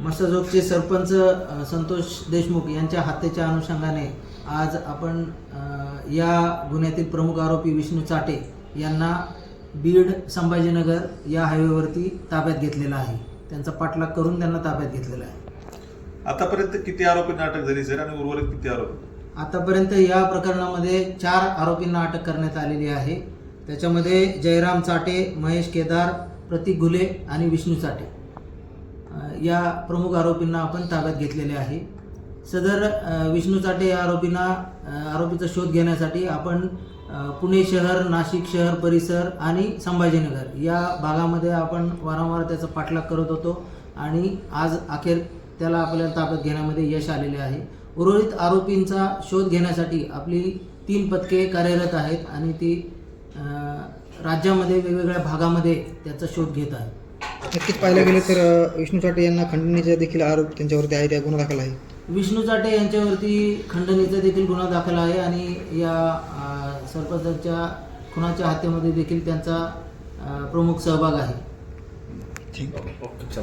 मसाजोगचे सरपंच संतोष देशमुख यांच्या हत्येच्या अनुषंगाने आज आपण या गुन्ह्यातील प्रमुख आरोपी विष्णू चाटे यांना बीड संभाजीनगर या हायवेवरती ताब्यात घेतलेला आहे. त्यांचा पाठलाग करून त्यांना ताब्यात घेतलेला आहे. आतापर्यंत किती आरोपींना अटक झाली? सर आणि उर्वरित किती आरोपी? आतापर्यंत या प्रकरणामध्ये चार आरोपींना अटक करण्यात आलेली आहे. त्याच्यामध्ये जयराम चाटे महेश केदार प्रतीक घुले आणि विष्णू चाटे. या प्रमुख आरोपींना आपण ताब्यात घेतलेले आहे. सदर विष्णू चाटे या आरोपींना आरोपीचा शोध घेण्यासाठी आपण पुणे शहर नाशिक शहर परिसर आणि संभाजीनगर या भागामध्ये आपण वारंवार त्याचा पाठलाग करत होतो आणि आज अखेर त्याला आपल्याला ताब्यात घेण्यामध्ये यश आलेले आहे. उर्वरित आरोपींचा शोध घेण्यासाठी आपली तीन पथके कार्यरत आहेत आणि ती राज्यामध्ये वेगवेगळ्या भागामध्ये त्याचा शोध घेत आहेत. नक्कीच पाहायला गेलं तर विष्णू चाटे यांना खंडणीचा देखील आरोप त्यांच्यावरती आहे त्या गुन्हा दाखल आहे. विष्णू चाटे यांच्यावरती खंडणीचा देखील गुन्हा दाखल आहे आणि या सरपंचाच्या खुनाच्या हत्येमध्ये देखील त्यांचा प्रमुख सहभाग आहे. ठीक.